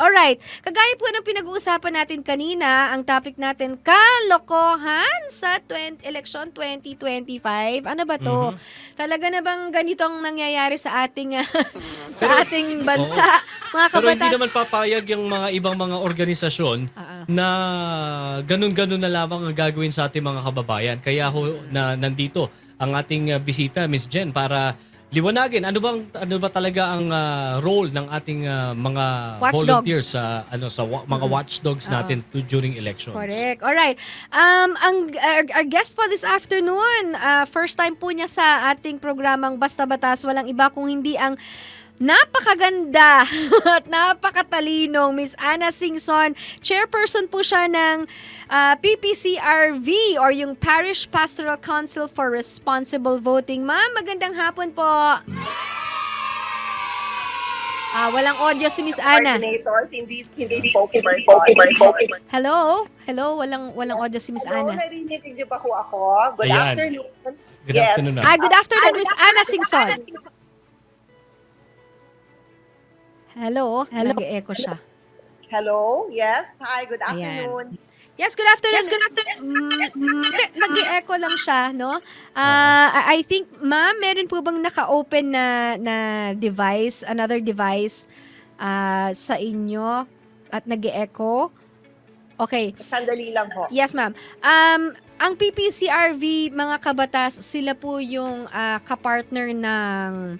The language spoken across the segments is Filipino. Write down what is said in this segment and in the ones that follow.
Alright. Kagaya po ng pinag-uusapan natin kanina, ang topic natin, kalokohan sa 20, election 2025. Ano ba to? Talaga na bang ganito ang nangyayari sa ating ah, sa ating bansa? Mga Pero hindi kabatas. naman papayag yung mga ibang mga organisasyon Ah, ah. na ganun-ganun na lamang ang gagawin sa ating mga kababayan. Kaya ho na nandito ang ating uh, bisita, Miss Jen, para liwanagin ano bang ano ba talaga ang uh, role ng ating uh, mga Watchdog. volunteers sa ano sa wa- mga watchdogs Oo. natin to, during elections. Correct. All right. Um ang our, our guest po this afternoon, uh, first time po niya sa ating programang Basta Batas, walang iba kung hindi ang napakaganda at napakatalinong Miss Anna Singson. Chairperson po siya ng uh, PPCRV or yung Parish Pastoral Council for Responsible Voting. Ma'am, magandang hapon po. Ah, walang audio si Miss Anna. coordinators, hindi hindi spoken. Hello? Hello, walang walang audio si Miss Hello, Anna. narinig niyo ba ko ako? Good Ayan. afternoon. Good Yes. afternoon. ma'am. Ah, good afternoon, Miss Anna Singson. Hello? Hello? Nag-echo siya. Hello, yes. Hi, good Ayan. afternoon. Yes, good afternoon. Yes, good afternoon. Nag-echo lang siya, no? Ah, I think, ma'am, meron po bang naka-open na, na device, another device ah, sa inyo at nag-echo? Okay. Sandali lang po. Yes, ma'am. Um, ang PPCRV, mga kabatas, sila po yung ah, kapartner ng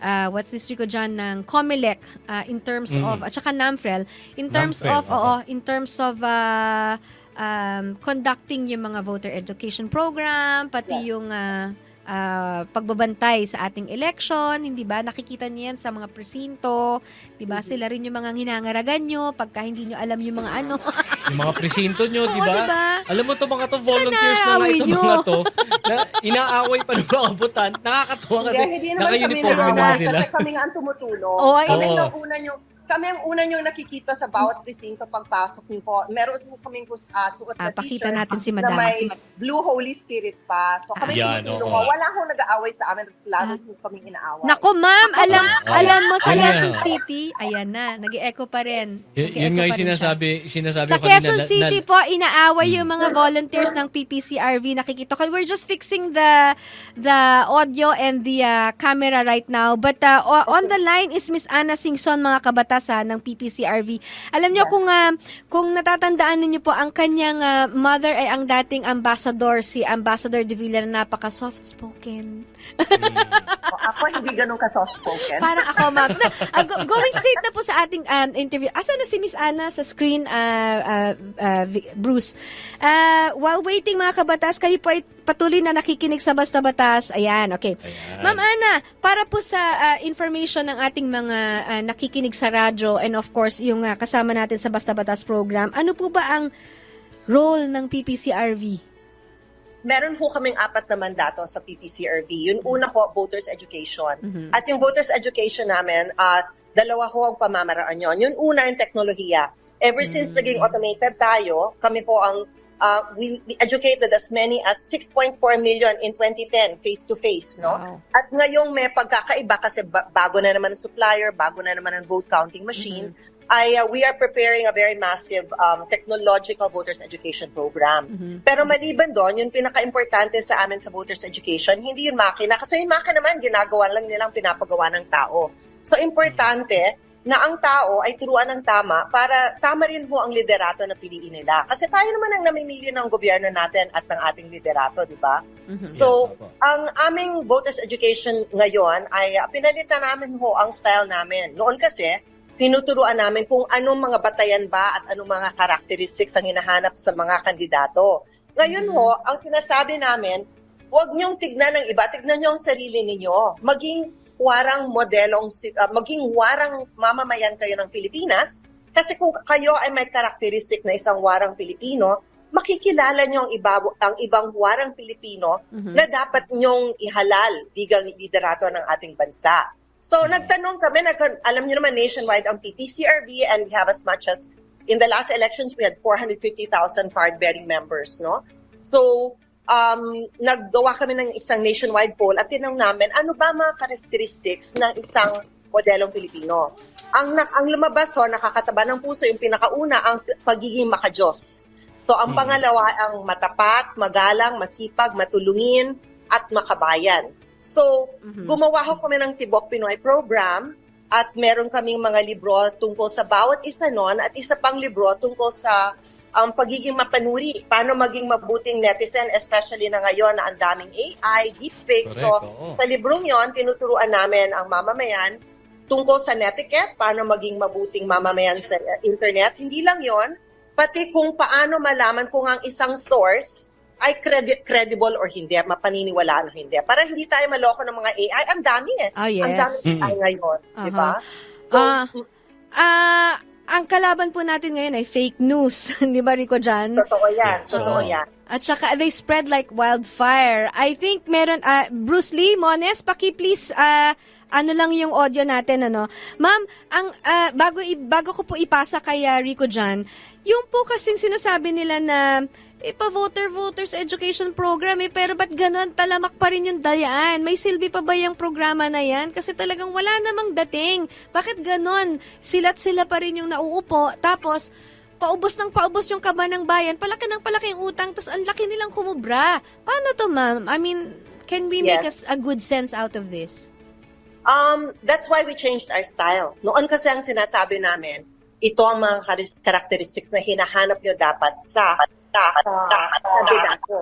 ah, what's this Rico dyan, ng COMELEC ah, in terms Mm. of, at saka NAMFREL, in terms NAMFREL, of, oo. oo, in terms of ah, um, conducting yung mga voter education program, pati yung ah, ah, pagbabantay sa ating election, hindi ba? Nakikita niyo yan sa mga presinto, di ba? Mm-hmm. Sila rin yung mga hinangaragan nyo pagka hindi nyo alam yung mga ano. Yung mga presinto nyo, di ba? diba? Alam mo to mga to volunteers na naaway ito nyo. mga to na inaaway pa ng mga butan. Nakakatuwa kasi Hindi, hindi naman kami naka-uniform naman sila. kasi kami nga ang tumutulong. Oo, ay- ang una nyo, kami ang una nyo nakikita sa bawat presinto pagpasok niyo po. Meron po kaming uh, suot Ah, na pakita t-shirt natin si na Madam. may Blue Holy Spirit pa. So kami Yan, tumutulong. oo. Wala akong nag-aaway sa amin. Lalo po kaming inaaway. Nako ma'am, alam Oo. alam mo sa Yun Quezon. City, ayan na, nag-echo pa rin. Y- Nag-e-echo yun nga pa yung rin siya. sinasabi, sinasabi Sa ko kanina Quezon na- City na- po, inaaway yung mga volunteers ng PPCRV. Nakikita ko. We're just fixing the the audio and the uh, camera right now. But uh, o- on the line is Miss Anna Singson, mga kabatasan ng PPCRV. Alam niyo kung uh, kung natatandaan niyo po, ang kanyang uh, mother ay ang dating ambassador, si Ambassador De Villa na napaka soft-spoken. O, ako hindi ganun ka-soft-spoken. Parang ako, ma'am. Na, go- going straight na po sa ating um, interview. Asa na si Miss Anna sa screen, uh, uh, uh, Bruce? Uh, while waiting, mga kabatas, kayo po ay patuloy na nakikinig sa Basta Batas. Ayan, okay. Ayan. Ma'am Ana, para po sa uh, information ng ating mga uh, nakikinig sa radyo and of course, yung uh, kasama natin sa Basta Batas program, ano po ba ang role ng PPCRV? Meron po kaming apat na mandato sa PPCRB. Yung una ho, voters education. Mhm. At yung voters education namin, uh, dalawa ho ang pamamaraan yon. Yung una, yung teknolohiya. Ever since naging automated tayo, kami po ang, uh, we, we educated as many as 6.4 million in 2010, face-to-face, no? Wow. At ngayong may pagkakaiba kasi ba- bago na naman ang supplier, bago na naman ang vote counting machine, ay uh, we are preparing a very massive um, technological voters education program. Mhm. Pero maliban doon, yung pinaka-importante sa amin sa voters education, hindi yung makina. Kasi yung makina naman, ginagawa lang nilang pinapagawa ng tao. So, importante na ang tao ay turuan ng tama para tama rin mo ang liderato na piliin nila. Kasi tayo naman ang namimili ng gobyerno natin at ng ating liderato, di ba? Mhm. So, Yes, ang aming voters education ngayon ay uh, pinalitan namin ho ang style namin. Noon kasi, tinuturuan namin kung anong mga batayan ba at anong mga characteristics ang hinahanap sa mga kandidato. Ngayon Mhm. ho, ang sinasabi namin, huwag niyong tignan ng iba, tignan niyo ang sarili ninyo. Maging warang modelong, uh, maging warang mamamayan kayo ng Pilipinas. Kasi kung kayo ay may karakteristik na isang warang Pilipino, makikilala niyo ang, iba, ang ibang warang Pilipino Mhm. na dapat niyong ihalal bigang liderato ng ating bansa. So, nagtanong kami, nag, alam niyo naman nationwide ang PPCRB and we have as much as, in the last elections, we had 450,000 card-bearing members, no? So, um, naggawa kami ng isang nationwide poll at tinanong namin, ano ba mga characteristics ng isang modelong Pilipino? Ang, ang lumabas ho, nakakataba ng puso, yung pinakauna, ang pagiging makajos. So, ang Mm. pangalawa, ang matapat, magalang, masipag, matulungin, at makabayan. So, Mhm. gumawa ho kami ng Tibok Pinoy program at meron kaming mga libro tungkol sa bawat isa nun at isa pang libro tungkol sa ang pagiging mapanuri, paano maging mabuting netizen, especially na ngayon na ang daming AI, deepfake. Correct, So, oo. sa librong yon tinuturuan namin ang mamamayan tungkol sa netiquette, paano maging mabuting mamamayan sa internet. Hindi lang yon pati kung paano malaman kung ang isang source ay credi- credible or hindi, mapaniniwalaan o hindi. Para hindi tayo maloko ng mga AI, ang dami eh. Ang yes. dami AI ngayon, di ba? So, Ah, ah, ang kalaban po natin ngayon ay fake news. Di ba, Rico Jan? totoo yan, Yeah, totoo so- yan. At saka they spread like wildfire. I think meron ah, Bruce Lee Mones, paki please ah, ano lang yung audio natin ano. Ma'am, ang ah, bago bago ko po ipasa kay ah, Rico Jan, yung po kasing sinasabi nila na ipa-voter voters education program eh pero ba't ganon talamak pa rin yung dayaan may silbi pa ba yung programa na yan kasi talagang wala namang dating bakit ganon silat sila pa rin yung nauupo tapos paubos ng paubos yung kaba ng bayan, palaki ng palaki yung utang, tas ang laki nilang kumubra. Paano to, ma'am? I mean, can we make us Yes. a good sense out of this? Um, that's why we changed our style. Noon kasi ang sinasabi namin, ito ang mga characteristics na hinahanap nyo dapat sa, sa, sa kandidato.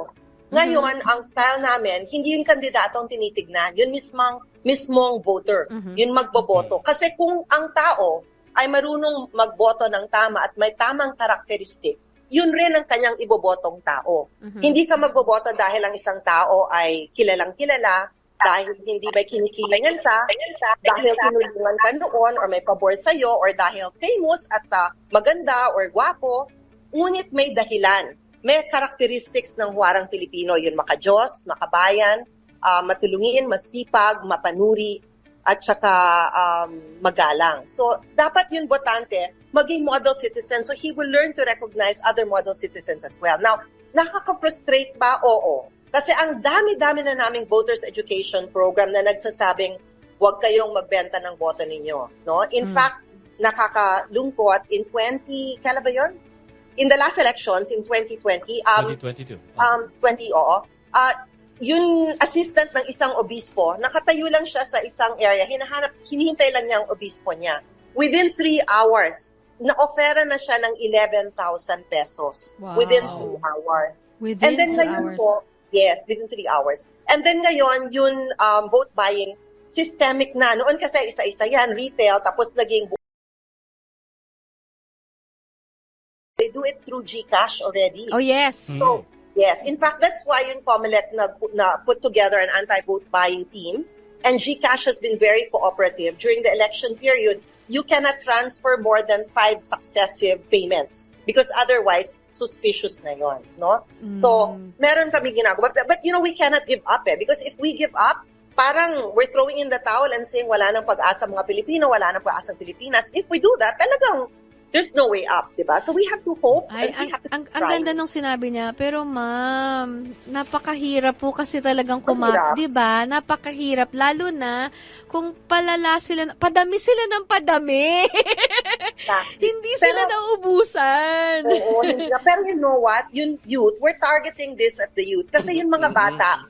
Ngayon, ang style namin, hindi yung kandidato ang tinitignan, yun mismong, mismong voter, Mhm. yun magboboto. Kasi kung ang tao ay marunong magboto ng tama at may tamang karakteristik, yun rin ang kanyang ibobotong tao. Mhm. Hindi ka magboboto dahil ang isang tao ay kilalang kilala, dahil hindi may kinikilingan ka, dahil tinulungan ka noon or may pabor sa'yo or dahil famous at ah, maganda or gwapo, ngunit may dahilan. May characteristics ng huwarang Pilipino, yun makajos, makabayan, ah, matulungin, masipag, mapanuri, at saka um, magalang. So, dapat yun botante maging model citizen so he will learn to recognize other model citizens as well. Now, nakaka-frustrate ba? Oo. Kasi ang dami-dami na naming voters education program na nagsasabing huwag kayong magbenta ng boto ninyo. No? In Mm. fact, nakakalungkot in 20, kailan ba yun? In the last elections in 2020, um, 2022. um, 20, oo. Ah, yung assistant ng isang obispo, nakatayo lang siya sa isang area, hinahanap, hinihintay lang niya ang obispo niya. Within three hours, na-offera na siya ng 11,000 pesos. Wow. Within three hours. Within And then ngayon hours. po, yes, within three hours. And then ngayon, yung um, vote buying, systemic na. Noon kasi isa-isa yan, retail, tapos naging they do it through GCash already. Oh, yes. Mm. So, yes. In fact, that's why yung COMELEC na, na put together an anti-vote buying team. And GCash has been very cooperative. During the election period, you cannot transfer more than five successive payments because otherwise, suspicious na yon, no? So, Mm. meron kami ginagawa. But, but, you know, we cannot give up eh. Because if we give up, parang we're throwing in the towel and saying wala nang pag-asa mga Pilipino, wala nang pag-asa ang Pilipinas. If we do that, talagang there's no way up, di ba? So we have to hope Ay, and we ang, have to ang, ang ganda nung sinabi niya. Pero ma'am, napakahirap po kasi talagang kuma, Mahirap. 'di ba? Napakahirap lalo na kung palala sila, padami sila ng padami. Hindi sila Pero- nauubusan. Oo, hindi na. Pero you know what? Yung youth, we're targeting this at the youth. Kasi yung mga bata,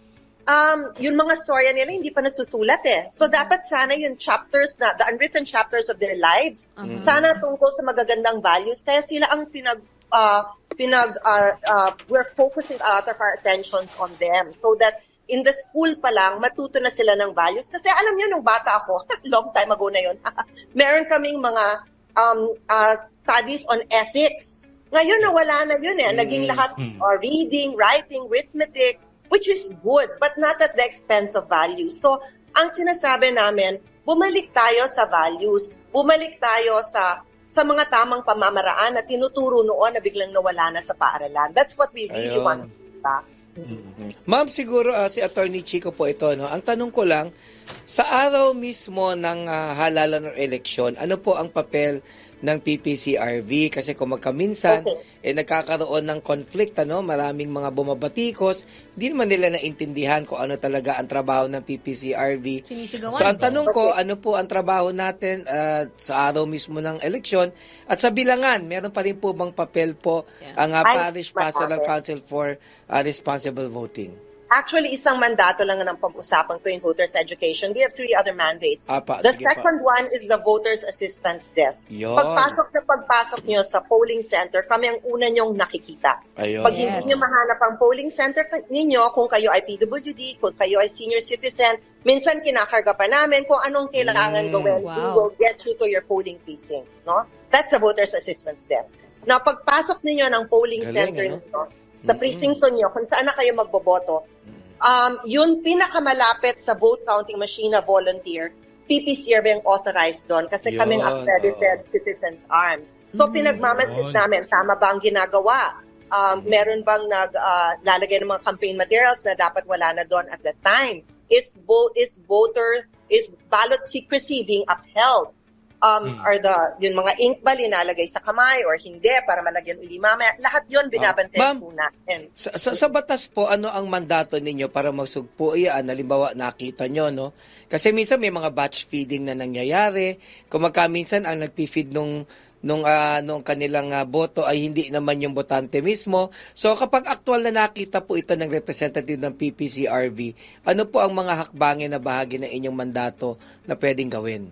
um, yung mga storya nila hindi pa nasusulat eh. So dapat sana yung chapters na, the unwritten chapters of their lives, Mhm. sana tungkol sa magagandang values. Kaya sila ang pinag, uh, pinag, uh, uh, we're focusing a lot of our attentions on them. So that in the school pa lang, matuto na sila ng values. Kasi alam niyo, nung bata ako, long time ago na yun, meron kaming mga um, uh, studies on ethics. Ngayon, nawala na yun eh. Naging lahat Mm. uh, reading, writing, arithmetic, which is good, but not at the expense of values. So, ang sinasabi namin, bumalik tayo sa values, bumalik tayo sa sa mga tamang pamamaraan na tinuturo noon na biglang nawala na sa paaralan. That's what we really Ayun. want. diba? Ma'am, siguro ah, si Attorney Chico po ito. No? Ang tanong ko lang, sa araw mismo ng ah, halalan ng eleksyon, ano po ang papel ng PPCRV kasi kung magkaminsan Okay. eh nagkakaroon ng conflict ano, maraming mga bumabatikos, hindi naman nila naintindihan kung ano talaga ang trabaho ng PPCRV. Sinisigawan. So ang tanong ko, ano po ang trabaho natin ah, sa araw mismo ng eleksyon at sa bilangan, meron pa rin po bang papel po Yeah. ang ah, Ay, Parish Pastoral. Council for ah, Responsible Voting? Actually, isang mandato lang ng pag-usapan ko yung voters education. We have three other mandates. Apa, the sige pa. second one is the voters assistance desk. Yun. Pagpasok na pagpasok nyo sa polling center, kami ang una nyong nakikita. Ayun. Pag Yes. hindi nyo mahanap ang polling center ninyo, kung kayo ay PWD, kung kayo ay senior citizen, minsan kinakarga pa namin kung anong kailangan Mm. gawin. We Wow. will get you to your polling precinct. No? That's the voters assistance desk. Na pagpasok ninyo ng polling Galing, center ano? ninyo, sa precinct nyo, kung saan na kayo magboboto, um, yun pinakamalapit sa vote counting machine na volunteer, PPCRB ang authorized doon kasi Yun, kaming accredited citizens arm. So Mm. pinagmamasid namin, tama ba ang ginagawa? Um, meron bang nag ah, lalagay ng mga campaign materials na dapat wala na doon at that time? Is vote is voter is ballot secrecy being upheld? Um, Mm. Are the yung mga ink ba linalagay sa kamay or hindi para malagyan uli mamaya? Lahat yun binabantayan Ma'am, po natin. Sa, sa, sa batas po, ano ang mandato ninyo para magsugpo iyan? Halimbawa, nakita nyo, no? Kasi minsan may mga batch feeding na nangyayari. Kung magkaminsan ang nagpi-feed nung nung ah, nung kanilang ah, boto ay hindi naman yung botante mismo. So kapag aktual na nakita po ito ng representative ng PPCRV, ano po ang mga hakbangin na bahagi ng inyong mandato na pwedeng gawin?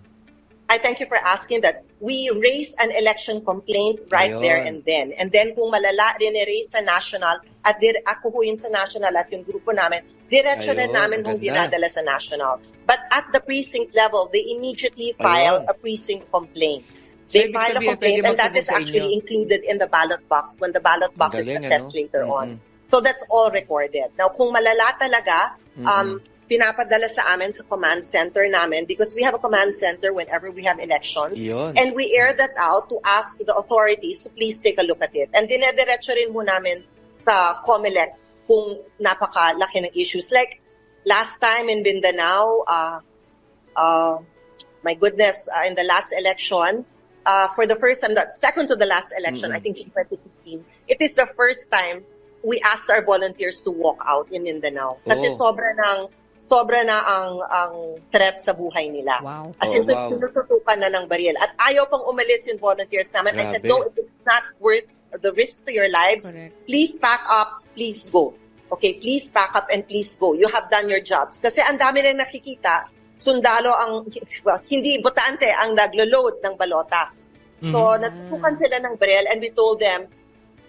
I thank you for asking that. We raise an election complaint right Ayun. there and then. And then kung malala, rin-raise sa national at dir ako yun sa national at yung grupo namin, diretso na namin kung dinadala sa national. But at the precinct level, they immediately file Ayun. a precinct complaint. So, They ibig file a complaint and that is actually included in the ballot box when the ballot box is Galing, assessed ano? later on. Mm-mm. So that's all recorded. Now, kung malala talaga, um, pinapadala sa amin sa command center namin because we have a command center whenever we have elections. Yun. And we air that out to ask the authorities to please take a look at it. And dinediretso rin mo namin sa COMELEC kung napakalaki ng issues. Like last time in Mindanao, uh, uh, my goodness, uh, in the last election, uh, for the first time, the second to the last election, Mm-mm. I think in 2016, it is the first time we asked our volunteers to walk out in Mindanao. Kasi Oh. sobra ng sobra na ang ang threat sa buhay nila. Wow. As Oh, in, wow. tinututukan na ng baril. At ayaw pang umalis yung volunteers namin. I said, Grabe. no, it's not worth the risk to your lives. Correct. Please pack up, please go. Okay, please pack up and please go. You have done your jobs. Kasi ang dami na nakikita, sundalo ang, well, hindi botante ang naglo-load ng balota. So, natutukan sila ng baril and we told them,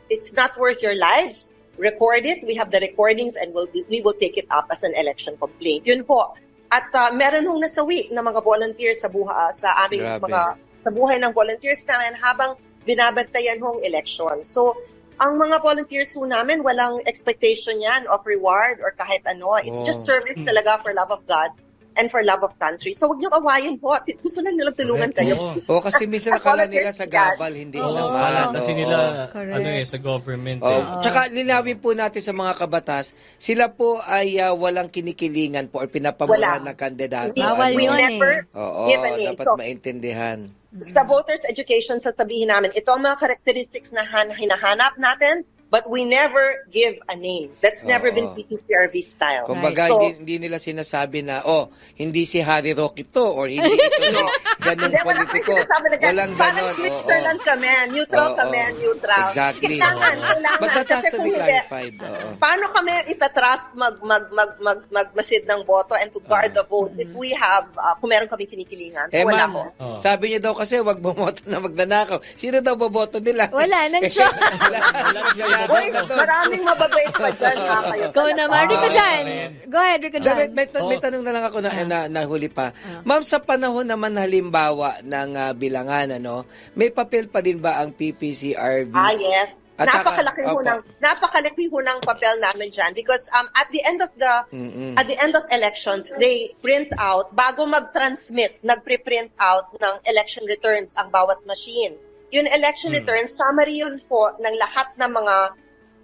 it's not worth your lives. Record it. We have the recordings and we'll be, we will take it up as an election complaint. Yun po. At uh, meron hong nasawi na mga volunteers sa buha, sa aming Grabe. mga sa buhay ng volunteers namin habang binabantayan hong election. So, ang mga volunteers ho namin, walang expectation yan of reward or kahit ano. It's Oh. just service talaga for love of God and for love of country. So, huwag niyo awayin po. Gusto lang nilang tulungan Correct. kayo. Oo. O kasi minsan nakala nila sa gabal, hindi Oo. naman. Akala ano, kasi nila, Correct. ano eh, sa government. Oh, eh. tsaka linawin po natin sa mga kabatas, sila po ay ah, walang kinikilingan po or pinapaboran Wala. na kandidato. We, Bawal we yun eh. never Oo, name. dapat So, maintindihan. sa voters education, sasabihin namin, ito ang mga characteristics na han- hinahanap natin, but we never give a name. That's never Oo. been PTCRV style. Kumbaga, So- hindi, hindi nila sinasabi na, oh, hindi si Harry Roque ito or hindi ito si ganong Hindi, wala politiko. kami sinasabi na ganun. Walang Parang ganon. Switzerland kami, neutral Oo. kami, neutral. Exactly. Kailangan, Oo. kailangan. But that has Kasi to kung be hindi, clarified. Oo. Paano kami itatrust mag, mag, mag, mag, magmasid ng boto and to guard the vote if we have, uh, kung meron kami kinikilingan? So, Eh, wala ma'am, ko. Oo. sabi niyo daw kasi wag bumoto na magnanakaw. Sino daw boboto nila? Wala nang show. Wala nang sinabi Uy, maraming mababait pa dyan, ha, kayo. Go naman. Rico Ah, Jan. rin. Go ahead, Rico Da, may, Jan. may, may Oh. tanong na lang ako na, na, nahuli pa. Ma'am, sa panahon naman halimbawa ng ah, bilangan, ano, may papel pa din ba ang PPCRV? Ah, yes. At saka- napakalaki ho Opo. ng napakalaki ho ng papel namin diyan because um at the end of the Mm-mm. at the end of elections they print out bago mag-transmit nagpre-print out ng election returns ang bawat machine. Yung election Hmm. returns summary yun po ng lahat ng mga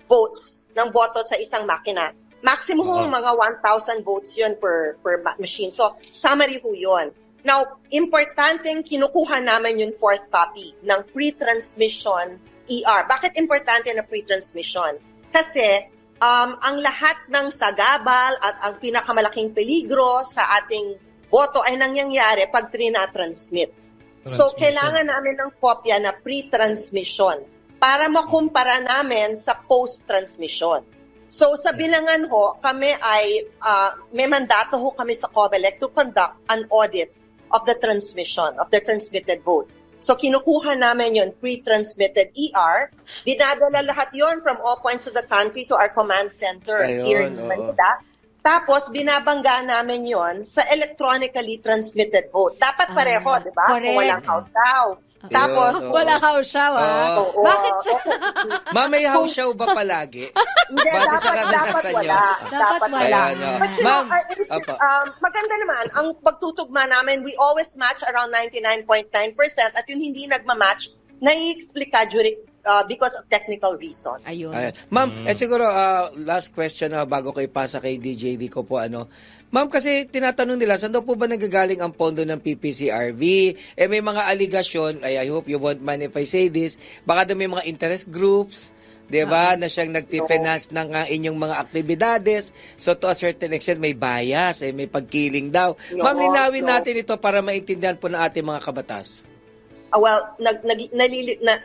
votes ng boto sa isang makina. Maximum Oo. mga 1,000 votes yun per per ma- machine. So summary ho yun. Now, importanteng kinukuha namin yung fourth copy ng pre-transmission ER. Bakit importante na pre-transmission? Kasi um, ang lahat ng sagabal at ang pinakamalaking peligro sa ating boto ay nangyayari pag trina-transmit. So, kailangan namin ng kopya na pre-transmission para makumpara namin sa post-transmission. So, sa bilangan ho, kami ay, ah, may mandato ho kami sa COMELEC to conduct an audit of the transmission, of the transmitted vote. So, kinukuha namin yon pre-transmitted ER. Dinadala lahat yon from all points of the country to our command center Ayun, here in. Manila. Tapos, binabangga namin yon sa electronically transmitted vote. Dapat Ah, pareho, di ba? Kung walang house-out. Tapos, Ayun, oo. Walang house siya, ah. Oo. Oo. Bakit siya? Ma'am, may house show ba palagi? Hindi, Base sa dapat, dapat karanasan nyo. wala. Dapat wala. Ayan. But you Ma'am, know, uh, it- um, maganda naman, ang pagtutugma namin, we always match around 99.9% at yung hindi nagmamatch, nai-explica during, uh, because of technical reasons. Ayun. Ayan. Ma'am, eh siguro ah, last question na bago ko ipasa kay DJD ko po ano. Ma'am, kasi tinatanong nila, saan daw po ba nagagaling ang pondo ng PPCRV? Eh may mga aligasyon, ay I hope you won't mind if I say this, baka daw may mga interest groups, 'di ba, na siyang nagpi-finance ng ah, inyong mga aktibidades. So to a certain extent may bias, eh, may pagkiling daw. Ma'am, Oo, linawin so- natin ito para maintindihan po ng ating mga kabatas. Uh, well, nag, nag, nalili, na,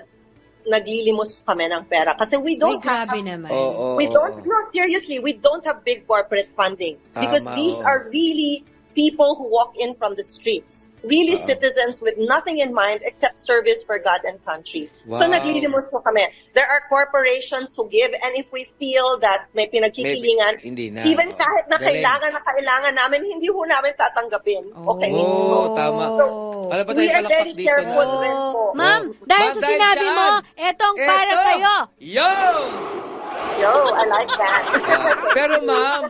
naglilimos kami ng pera kasi we don't have grabe naman. Oo. We oo, don't, no, seriously, we don't have big corporate funding because Tama, these oo. are really people who walk in from the streets. Really Oo. citizens with nothing in mind except service for God and country. So Wow. naglilimos po kami. There are corporations who give and if we feel that may pinagkikilingan, Maybe, hindi na. even Oo. kahit na Galing. kailangan na kailangan namin, hindi ho namin tatanggapin. Okay, Oh. it's Oo, no. tama. Wala ba are palakpak very dito na? Oh. Ma'am, dahil Ma'am, sa sinabi saan? mo, etong para Eto! sa'yo. Yo! Yo, I like that. Ah, pero ma'am,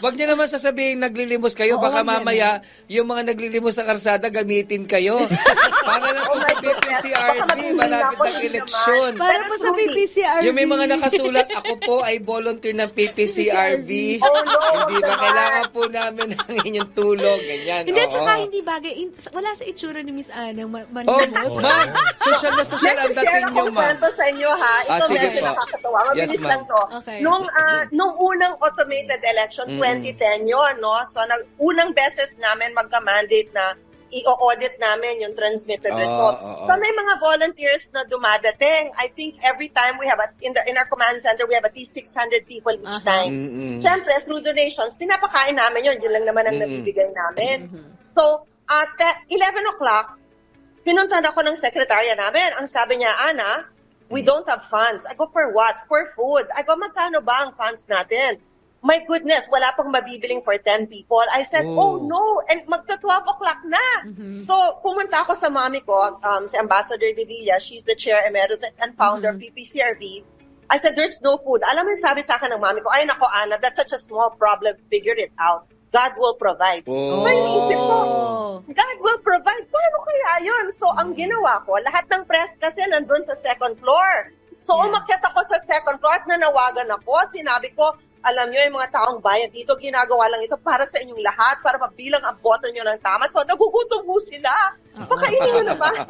wag niyo naman sasabihin naglilimos kayo. Oo, Baka wag yan, mamaya, yung mga naglilimos sa karsada, gamitin kayo. Para lang po Oh sa. PPCRB, Baka maging malapit ako ng din eleksyon. naman. Para po sa PPCRV. Yung may mga nakasulat, ako po ay volunteer ng PPCRV. Oh, no, hindi ba naman. kailangan po namin ng inyong tulong? Ganyan. Hindi, oo. tsaka hindi bagay. In- wala sa itsura ni Miss Ana. Ma- Oh, manlimos. ma'am, social na social ang dating niyo, ma'am. kwento sa inyo, ha? Ito Ah, sige medyo po. nakakatawa. Mabilis Yes, ma'am. lang to. Okay. Nung, ah, nung unang automated election, Mm-mm. 2010 yun, no? So, nag, unang beses namin magka-mandate na i-audit namin yung transmitted Oo, results. oo. So, may mga volunteers na dumadating. I think every time we have, at, in, the, in our command center, we have at least 600 people each Aha. time. Mm-mm. Siyempre, through donations, pinapakain namin yun. Yun lang naman ang Mm-mm. nabibigay namin. So, at uh, 11 o'clock, pinuntahan ako ng sekretarya namin. Ang sabi niya, Ana, we don't have funds. I go, for what? For food. I go, magkano ba ang funds natin? My goodness, wala pang mabibiling for 10 people. I said, Oh. oh, no, and magta 12 o'clock na. So, pumunta ako sa mami ko, um, si Ambassador De Villa, she's the chair emeritus and founder of PPCRB. I said, there's no food. Alam mo yung sabi sa akin ng mami ko, ay nako, Ana, that's such a small problem. Figure it out. God will provide. Oh. So, iniisip ko, Oh. God will provide. Paano kaya yun? So, ang ginawa ko, lahat ng press kasi nandun sa second floor. So, Yeah. umakyat ako sa second floor at nanawagan ako. Sinabi ko, alam nyo, yung mga taong bayan dito, ginagawa lang ito para sa inyong lahat, para mabilang ang boto nyo ng tama. So, nagugutom ho sila. Pakainin nyo naman.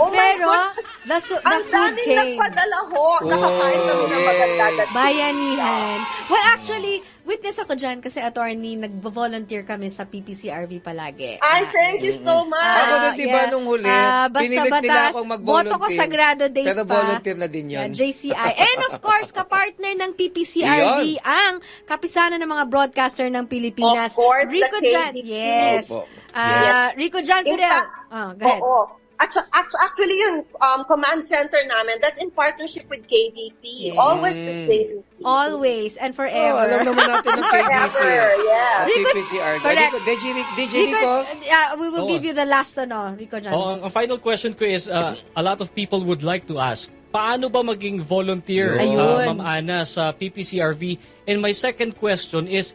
oh my Pero, God. the, su- the Ang food daming came. nagpadala ho. Nakakain kami ng maganda. Bayanihan. Well, actually, witness ako dyan kasi attorney, nag-volunteer kami sa PPCRV palagi. Ay, Ah, thank you so much. Ako Ah, din, di ba, yeah. nung huli, Ah, basta pinilit nila batas, akong mag-volunteer. Boto ko Sagrado Days Pero pa. volunteer na din yun. Yeah, JCI. And of course, kapartner ng PPCRV, ang kapisanan ng mga broadcaster ng Pilipinas. Of course, the Rico Jan. KBP. Yes. Opo. Ah, Rico Jan In Fidel. fact, Oh, go ahead. Oo. Actu- actu- Actually, yung um, command center namin, that's in partnership with KBP. Yes. Always with KBP. Always and Oh, forever. alam naman natin ng KBP. Forever, yeah. At Rico- PPCR. correct. DJ, DJ Rico, Nico? uh, we will Oo. give you the last ano, Rico Jan. Oh, ang, ang final question ko is, uh, a lot of people would like to ask, paano ba maging volunteer, Ayun. uh, Ma'am Ana, sa PPCRV? And my second question is,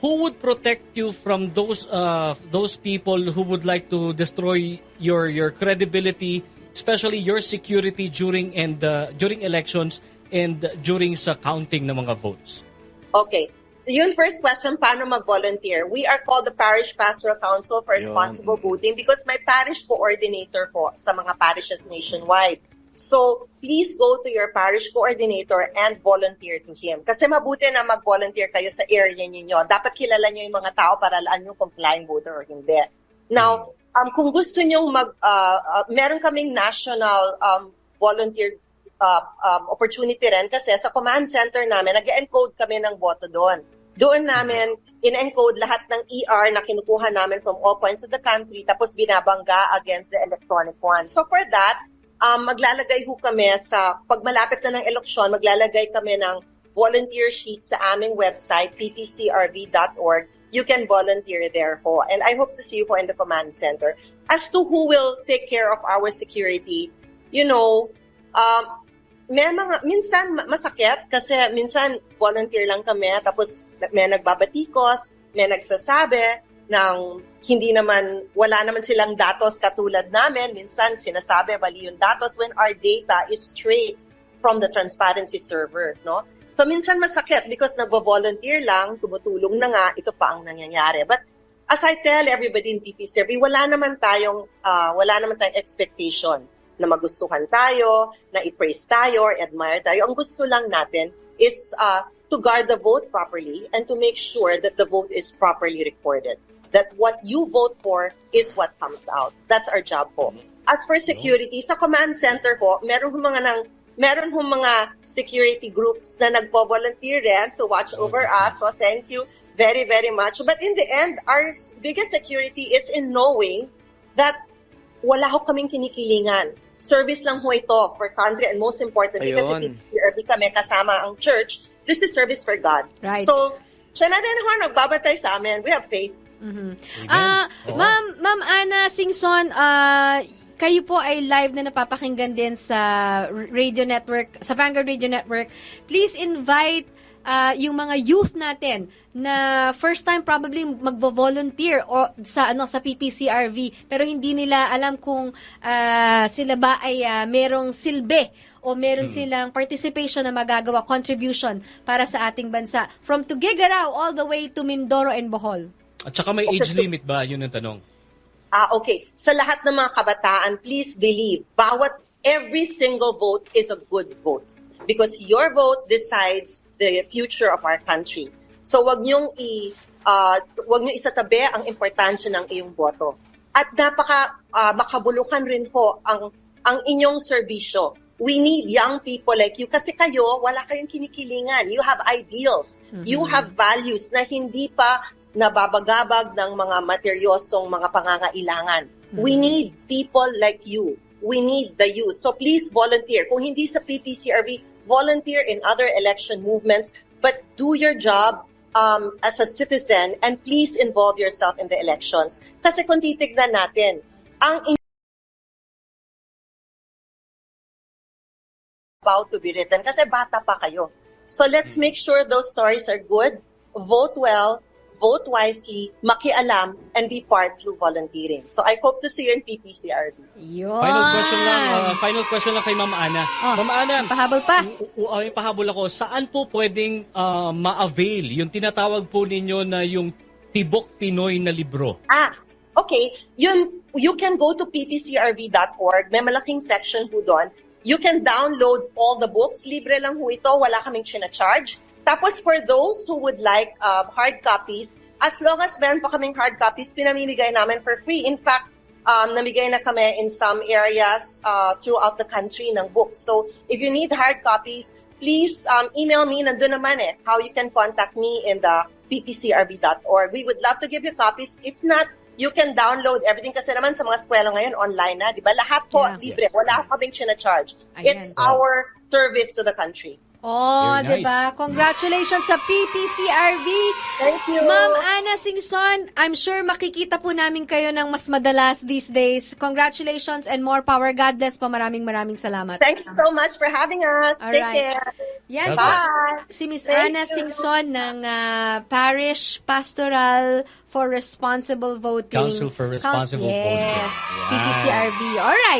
who would protect you from those uh, those people who would like to destroy your your credibility, especially your security during and uh, during elections and during sa counting ng mga votes? Okay. yun first question, paano mag-volunteer? We are called the Parish Pastoral Council for Yun. Responsible Voting because may parish coordinator po sa mga parishes nationwide. So, please go to your parish coordinator and volunteer to him. Kasi mabuti na mag-volunteer kayo sa area ninyo. Dapat kilala nyo yung mga tao para alam nyo kung flying voter or hindi. Now, um, kung gusto nyo mag, uh, uh, meron kaming national um, volunteer uh, um, opportunity rin kasi sa command center namin, nag-encode kami ng boto doon. Doon namin in-encode lahat ng ER na kinukuha namin from all points of the country tapos binabangga against the electronic one. So for that, um, maglalagay ho kami sa, pag malapit na ng eleksyon, maglalagay kami ng volunteer sheet sa aming website, ppcrv.org. You can volunteer there ho. And I hope to see you ho in the command center. As to who will take care of our security, you know, um, may mga, minsan ma- masakit kasi minsan volunteer lang kami tapos may nagbabatikos, may nagsasabi ng hindi naman, wala naman silang datos katulad namin. Minsan sinasabi mali yung datos when our data is straight from the transparency server, no? So minsan masakit because nagvo-volunteer lang, tumutulong na nga, ito pa ang nangyayari. But as I tell everybody in PPCRV, wala naman tayong, ah, wala naman tayong expectation na magustuhan tayo, na i-praise tayo, or admire tayo. Ang gusto lang natin is uh, to guard the vote properly and to make sure that the vote is properly recorded. That what you vote for is what comes out. That's our job po. As for security, sa command center po, meron mga nang meron ho mga security groups na nagpo-volunteer rin to watch Oh, over us. So thank you very, very much. But in the end, our biggest security is in knowing that wala ho kaming kinikilingan. Service lang ho ito for country and most importantly, kasi Ayun. PPCRB kami kasama ang church, this is service for God. Right. So, siya na rin ho nagbabatay sa amin. We have faith. Mhm. Ah, Oo. Ma'am, Ma'am Ana Singson, ah, kayo po ay live na napapakinggan din sa radio network, sa Vanguard Radio Network. Please invite ah, yung mga youth natin na first time probably magvo-volunteer o sa ano sa PPCRV pero hindi nila alam kung ah, sila ba ay ah, merong silbi o meron silang participation na magagawa, contribution para sa ating bansa. From Tuguegarao all the way to Mindoro and Bohol. At saka may age limit ba? Yun ang tanong. Ah, okay. Sa lahat ng mga kabataan, please believe, bawat every single vote is a good vote. Because your vote decides the future of our country. So wag niyong i ah, wag niyo isatabi ang importansya ng iyong boto. At napaka ah, makabulukan rin ho ang ang inyong serbisyo. We need young people like you kasi kayo wala kayong kinikilingan. You have ideals. You have values na hindi pa nababagabag ng mga materyosong mga pangangailangan. We need people like you. We need the youth. So please volunteer. Kung hindi sa PPCRV, volunteer in other election movements, but do your job um, as a citizen and please involve yourself in the elections. Kasi kung titignan natin, ang about to be written kasi bata pa kayo. So let's make sure those stories are good, vote well, vote wisely, makialam, and be part through volunteering. So I hope to see you in PPCRB. Yun. Final question lang, uh, final question lang kay Ma'am Ana. Oh, Ma'am Ana, Pahabol pa. u- u- ay, pahabol ako, saan po pwedeng uh, ma-avail yung tinatawag po ninyo na yung Tibok Pinoy na libro? Ah, okay. Yun, you can go to ppcrv.org. May malaking section po doon. You can download all the books. Libre lang ho ito. Wala kaming charge. Tapos for those who would like um, hard copies, as long as meron pa kaming hard copies, pinamimigay namin for free. In fact, um, namigay na kami in some areas uh, throughout the country ng books. So if you need hard copies, please um, email me. Nandun naman eh, how you can contact me in the ppcrb.org. We would love to give you copies. If not, you can download everything kasi naman sa mga eskwela ngayon online na, di ba? Lahat po Yeah. libre. Wala kaming charge. It's our service to the country. Oh, Very di ba? Congratulations sa PPCRV. Thank you. Ma'am Ana Singson, I'm sure makikita po namin kayo ng mas madalas these days. Congratulations and more power. God bless po. Maraming maraming salamat. Thank you so much for having us. Take Alright. care. Yan po. Bye. Si Miss Ana you. Singson ng ah, Parish Pastoral for Responsible Voting. Council for Responsible Count- Voting. Yes, Yan. PPCRV. All right.